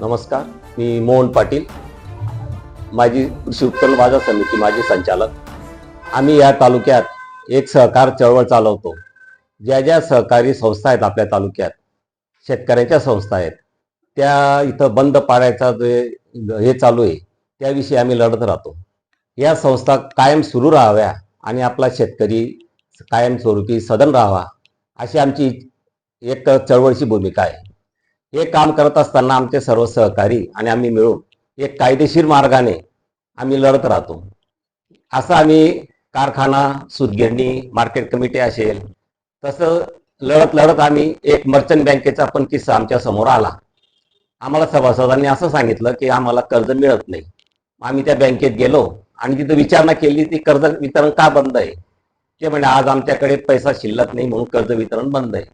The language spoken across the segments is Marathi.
नमस्कार मी मोहन पाटील. माझी कृषी उत्पन्न बाजार समिती माझे संचालक. आम्ही या तालुक्यात एक सहकार चळवळ चालवतो. ज्या ज्या सहकारी संस्था आहेत आपल्या तालुक्यात शेतकऱ्यांच्या संस्था आहेत त्या इथं बंद पाडायचा जे हे चालू आहे त्याविषयी आम्ही लढत राहतो. या संस्था कायम सुरू राहाव्या आणि आपला शेतकरी कायमस्वरूपी सदन राहावा अशी आमची एक चळवळीची भूमिका आहे. हे काम करत असताना आमचे सर्व सहकारी आणि आम्ही मिळून एक कायदेशीर मार्गाने आम्ही लढत राहतो. असं आम्ही कारखाना सुदगिरणी मार्केट कमिटी असेल तसं लढत लढत आम्ही एक मर्चंट बँकेचा पण किस्सा आमच्यासमोर आला. आम्हाला सभासदांनी असं सांगितलं की आम्हाला कर्ज मिळत नाही. आम्ही त्या बँकेत गेलो आणि तिथं विचारणा केली ती कर्ज वितरण का बंद आहे? ते म्हणजे आज आमच्याकडे पैसा शिल्लक नाही म्हणून कर्ज वितरण बंद आहे.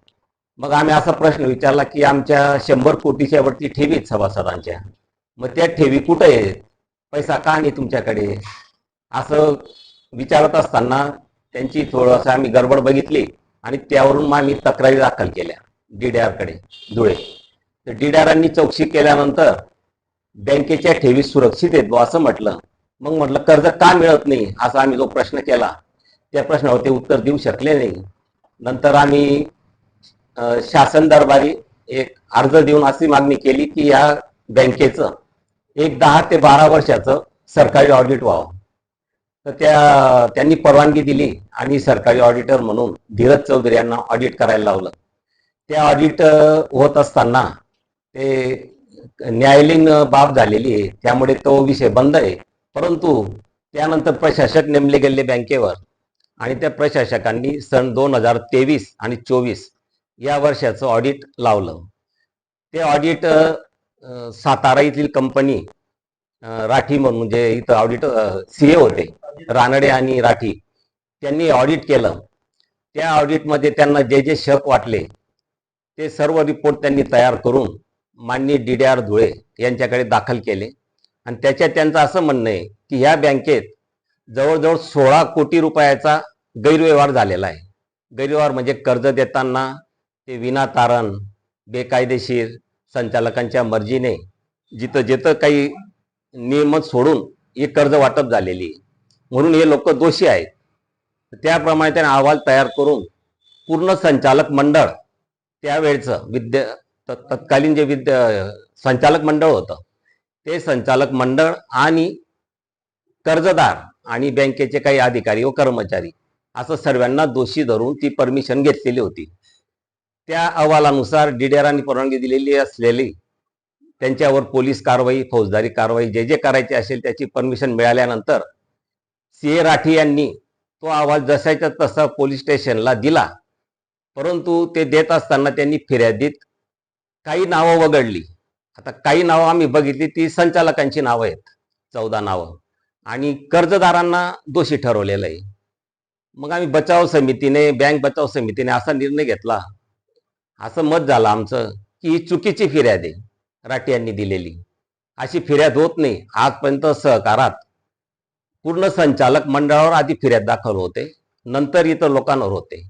मग आम्ही असा प्रश्न विचारला की आमच्या शंभर कोटीच्या वरती ठेवी आहेत सभासदांच्या. मग त्या ठेवी कुठे आहेत? पैसा का नाही तुमच्याकडे? असं विचारत असताना त्यांची थोडंसं आम्ही गडबड बघितली आणि त्यावरून मग आम्ही तक्रारी दाखल केल्या DDR कडे धुळे. तर डीडीआरांनी चौकशी केल्यानंतर बँकेच्या ठेवी सुरक्षित आहेत बुवा असं म्हटलं. मग म्हटलं कर्ज का मिळत नाही? असा आम्ही जो प्रश्न केला. त्या प्रश्नावर ते उत्तर देऊ शकले नाही. नंतर आम्ही शासन दरबारी एक अर्ज देऊन अशी मागणी केली की या बँकेचं एक दहा ते बारा वर्षाचं सरकारी ऑडिट व्हावं. तर त्या त्यांनी परवानगी दिली आणि सरकारी ऑडिटर म्हणून धीरज चौधरी यांना ऑडिट करायला लावलं. त्या ऑडिट होत असताना ते न्यायालयीन बाब झालेली आहे त्यामुळे तो विषय बंद आहे. परंतु त्यानंतर प्रशासक नेमले गेले बँकेवर आणि त्या प्रशासकांनी सन दोन हजार तेवीस आणि चोवीस या वर्षाचं ऑडिट लावलं. ते ऑडिट सातारा येथील कंपनी राठी म्हणून म्हणजे इथं ऑडिट सी ए होते रानडे आणि राठी त्यांनी ऑडिट केलं. त्या ऑडिटमध्ये त्यांना जे जे शक वाटले ते सर्व रिपोर्ट त्यांनी तयार करून माननीय डी डी आर धुळे यांच्याकडे दाखल केले. आणि त्याच्यात त्यांचं असं म्हणणं आहे की ह्या बँकेत जवळजवळ सोळा कोटी रुपयाचा गैरव्यवहार झालेला आहे. गैरव्यवहार म्हणजे कर्ज देताना ते विनातारण बेकायदेशीर संचालकांच्या मर्जीने जिथं जिथं काही नियमच सोडून हे कर्ज वाटप झालेली आहे. म्हणून हे लोक दोषी आहेत त्याप्रमाणे त्याने अहवाल तयार करून पूर्ण संचालक मंडळ त्यावेळचं विद्या त- तत्कालीन जे विद्या संचालक मंडळ होतं ते संचालक मंडळ आणि कर्जदार आणि बँकेचे काही अधिकारी व कर्मचारी असं सर्वांना दोषी धरून ती परमिशन घेतलेली होती त्या अहवालानुसार डीडीआरांनी परवानगी दिलेली असलेली त्यांच्यावर पोलीस कारवाई फौजदारी कारवाई जे जे करायचे असेल त्याची परमिशन मिळाल्यानंतर सी ए राठी यांनी तो अहवाल जसाच्या तसा पोलीस स्टेशनला दिला. परंतु ते देत असताना त्यांनी फिर्यादीत काही नावं वगळली. आता काही नावं आम्ही बघितली ती संचालकांची नावं आहेत चौदा नावं. आणि कर्जदारांना दोषी ठरवलेलं आहे. मग आम्ही बचाव समितीने बँक बचाव समितीने असा निर्णय घेतला. असं मत झालं आमचं की ही चुकीची फिर्याद आहे राठी यांनी दिलेली. अशी फिर्याद होत नाही. आजपर्यंत सहकारात पूर्ण संचालक मंडळावर आधी फिर्याद दाखल होते. नंतर इतर लोकांवर होते.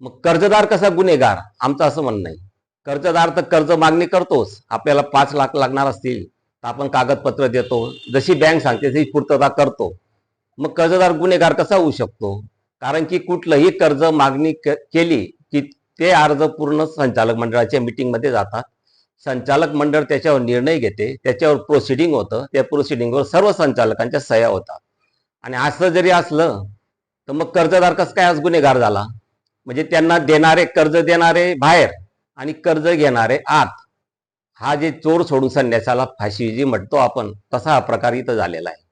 मग कर्जदार कसा गुन्हेगार? आमचं असं म्हणणं आहे. कर्जदार तर कर्ज मागणी करतोच. आपल्याला पाच लाख लागणार असतील तर आपण कागदपत्र देतो. जशी बँक सांगते तशी पूर्तता करतो. मग कर्जदार गुन्हेगार कसा होऊ शकतो? कारण की कुठलंही कर्ज मागणी क- केली ते अर्ज पूर्ण संचालक मंडळाच्या मिटिंगमध्ये जातात. संचालक मंडळ त्याच्यावर निर्णय घेते त्याच्यावर प्रोसिडिंग होतं त्या प्रोसिडिंगवर सर्व संचालकांच्या सह्या होतात. आणि असं जरी असलं तर मग कर्जदार कसं काय आज गुन्हेगार झाला? म्हणजे त्यांना देणारे कर्ज देणारे बाहेर आणि कर्ज घेणारे आत. हा जे चोर सोडून संन्यासाला फाशी जी म्हणतो आपण तसा हा प्रकार इथं झालेला आहे.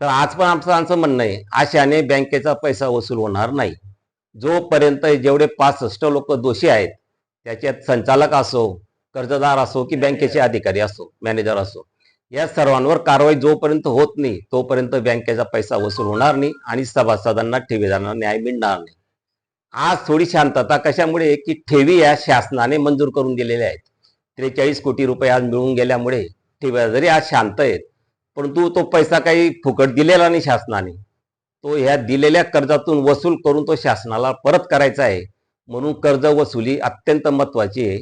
तर आज पण आमचं आमचं म्हणणं आहे आशाने बँकेचा पैसा वसूल होणार नाही. जोपर्यंत जेवढे पासष्ट लोक दोषी आहेत त्याच्यात संचालक असो कर्जदार असो की बँकेचे अधिकारी असो मॅनेजर असो या सर्वांवर कारवाई जोपर्यंत होत नाही तोपर्यंत बँकेचा पैसा वसूल होणार नाही आणि सभासदांना ठेवीदारांना न्याय मिळणार नाही. आज थोडी शांतता कशामुळे? की ठेवी या शासनाने मंजूर करून दिलेल्या आहेत. त्रेचाळीस कोटी रुपये आज मिळून गेल्यामुळे ठेव्या जरी आज शांत आहेत परंतु तो पैसा काही फुकट दिलेला नाही शासनाने. तो ह्या दिलेल्या कर्जातून वसूल करून तो शासनाला परत करायचा आहे. म्हणून कर्ज वसुली अत्यंत महत्त्वाची आहे.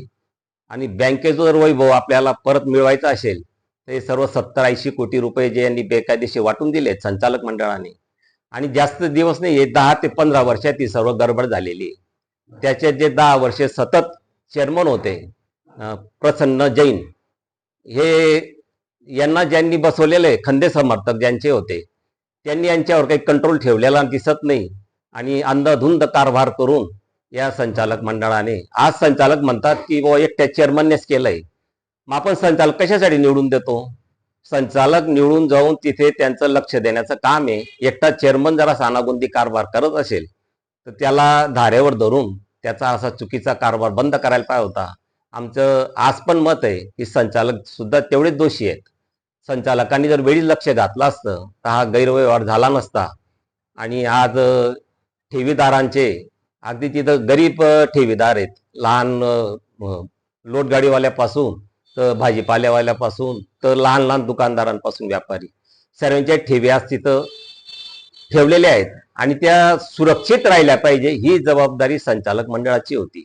आणि बँकेचा जर वैभव आपल्याला परत मिळवायचा असेल तर हे सर्व सत्तर ऐंशी कोटी रुपये जे यांनी बेकायदेशीर वाटून दिले संचालक मंडळाने. आणि जास्त दिवस नाही हे दहा ते पंधरा वर्षात ही सर्व गडबड झालेली आहे. त्याचे जे दहा वर्षे सतत चेअरमन होते प्रसन्न जैन हे यांना ज्यांनी बसवलेले खंदे समर्थक ज्यांचे होते त्यांनी यांच्यावर काही कंट्रोल ठेवलेला दिसत नाही. आणि अंधधुंद कारभार करून या संचालक मंडळाने आज संचालक म्हणतात की बुवा एकट्या चेअरमननेच केलंय. मग आपण संचालक कशासाठी निवडून देतो? संचालक निवडून जाऊन तिथे त्यांचं लक्ष देण्याचं काम आहे. एकटा चेअरमन जरा सानागुंदी कारभार करत असेल तर त्याला धारेवर धरून त्याचा असा चुकीचा कारभार बंद करायला पाहिजे होता. आमचं आज पण मत आहे की संचालक सुद्धा तेवढेच दोषी आहेत. संचालकांनी जर वेळीच लक्ष घातलं असतं तर हा गैरव्यवहार झाला नसता. आणि आज ठेवीदारांचे अगदी तिथं गरीब ठेवीदार आहेत. लहान लोटगाडीवाल्यापासून तर भाजीपाल्यावाल्यापासून तर लहान लहान दुकानदारांपासून व्यापारी. सर्वांच्या ठेवी आज तिथं ठेवलेल्या आहेत. आणि त्या सुरक्षित राहिल्या पाहिजे ही जबाबदारी संचालक मंडळाची होती.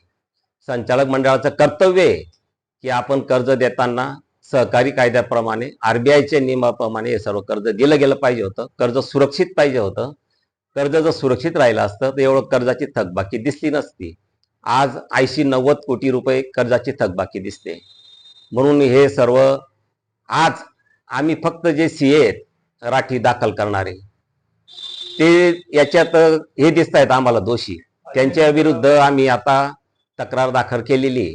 संचालक मंडळाचं कर्तव्य आहे की आपण कर्ज देताना सहकारी कायद्याप्रमाणे आरबीआयच्या नियमाप्रमाणे हे सर्व कर्ज दिलं गेलं पाहिजे होतं. कर्ज सुरक्षित पाहिजे होतं. कर्ज जर सुरक्षित राहिलं असतं तर एवढं कर्जाची थकबाकी दिसली नसती. आज ऐंशी नव्वद कोटी रुपये कर्जाची थकबाकी दिसते. म्हणून हे सर्व आज आम्ही फक्त जे सी आहेत राठी दाखल करणारे ते याच्यात हे दिसत आहेत आम्हाला दोषी. त्यांच्या विरुद्ध आम्ही आता तक्रार दाखल केलेली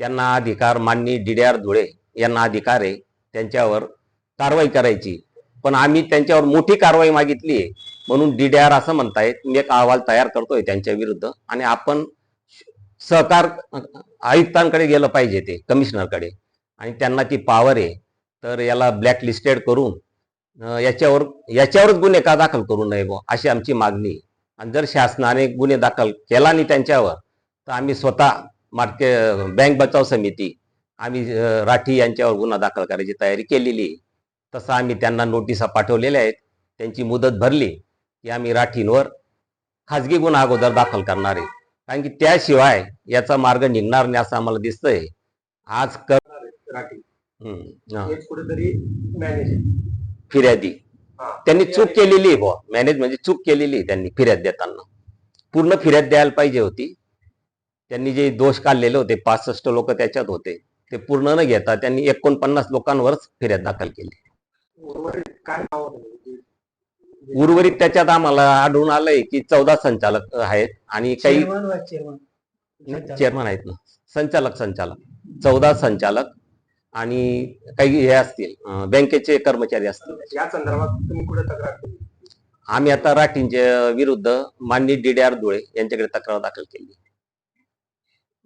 त्यांना अधिकार माननी डी डी आर धुळे यांना अधिकार आहे त्यांच्यावर कारवाई करायची. पण आम्ही त्यांच्यावर मोठी कारवाई मागितली आहे म्हणून डी डी आर असं म्हणतायत मी एक अहवाल तयार करतोय त्यांच्या विरुद्ध आणि आपण सहकार आयुक्तांकडे गेलं पाहिजे ते कमिशनरकडे. आणि त्यांना ती पॉवर आहे तर याला ब्लॅक लिस्टेड करून याच्यावर याच्यावरच गुन्हे का दाखल करू नये बुवा अशी आमची मागणी आणि जर शासनाने गुन्हे दाखल केला नाही त्यांच्यावर तर आम्ही स्वतः मार्के बँक बचाव समिती आम्ही राठी यांच्यावर गुन्हा दाखल करायची तयारी केलेली आहे. तसं आम्ही त्यांना नोटिसा पाठवलेल्या आहेत. त्यांची मुदत भरली की आम्ही राठींवर खाजगी गुन्हा अगोदर दाखल करणार आहे. कारण की त्याशिवाय याचा मार्ग निघणार नाही असं आम्हाला दिसतंय. आज कर फिर्यादी. त्यांनी चूक केलेली आहे बुवा. मॅनेज म्हणजे चूक केलेली आहे त्यांनी फिर्याद देताना. पूर्ण फिर्याद द्यायला पाहिजे होती. त्यांनी जे दोष काढलेले होते पासष्ट लोक त्याच्यात होते. ते पूर्ण न घेता त्यांनी एकोणपन्नास लोकांवरच फिर्याद दाखल केली. उर्वरित त्याच्यात आम्हाला आढळून आलंय की चौदा संचालक आहेत आणि काही चेअरमन आहेत ना. संचालक संचालक. चौदा संचालक आणि काही हे असतील बँकेचे कर्मचारी असतील. या संदर्भात तुम्ही कुठे तक्रार केली? आम्ही आता राठींच्या विरुद्ध माननीय डी डी आर धुळे यांच्याकडे तक्रार दाखल केली.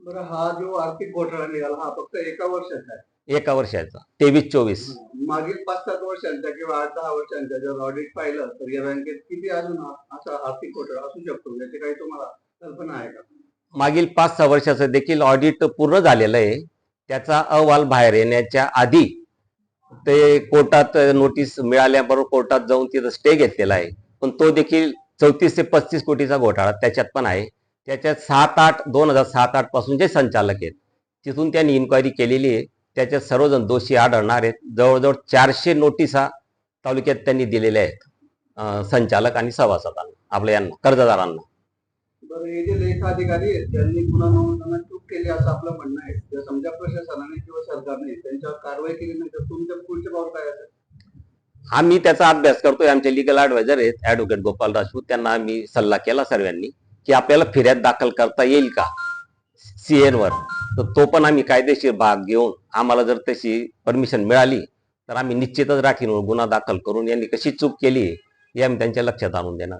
बरं हा जो आर्थिक घोटाळा निघाला हा फक्त एका वर्षाचा आहे. एका वर्षाचा तेवीस चोवीस. मागील पाच सात वर्षांचा किंवा आठ दहा वर्षांचा जर ऑडिट पाहिलं तर या बँकेत किती अजून असा आर्थिक घोटाळा असू शकतो? याची काही तुम्हाला कल्पना आहे का? मागील पाच सहा वर्षाचं देखील ऑडिट पूर्ण झालेलं आहे. त्याचा अहवाल बाहेर येण्याच्या आधी ते कोर्टात नोटीस मिळाल्याबरोबर कोर्टात जाऊन तिथं स्टे घेतलेला आहे. पण तो देखील चौतीस ते पस्तीस कोटीचा घोटाळा त्याच्यात पण आहे. त्याच्यात सात आठ दोन हजार सात आठपासून जे संचालक आहेत तिथून त्यांनी इन्क्वायरी केलेली आहे. त्याच्यात सर्वजण दोषी आढळणार आहेत. जवळजवळ चारशे नोटिसा तालुक्यात त्यांनी दिलेल्या आहेत. संचालक आणि सभासदांना आपल्या यांना कर्जदारांना. बरं हे जे लेखा अधिकारी आहेत त्यांनी गुन्हा नोंदवताना चूक केली असं आपलं म्हणणं आहे. जर समजा प्रशासनाने किंवा सरकारने त्यांच्यावर कारवाई केली नाही तर तुमचं पुढचे पाऊल काय असेल आम्ही त्याचा अभ्यास करतोय. आमचे लिगल ऍडवायझर आहेत ऍडव्होकेट गोपाल राजपूत. त्यांना आम्ही सल्ला केला सर्वांनी. की आपल्याला फिर्याद दाखल करता येईल का? सीएन वर. तर तो पण आम्ही कायदेशीर भाग घेऊन आम्हाला जर तशी परमिशन मिळाली तर आम्ही निश्चितच राखीन गुन्हा दाखल करून यांनी कशी चूक केली हे आम्ही त्यांच्या लक्षात आणून देणार.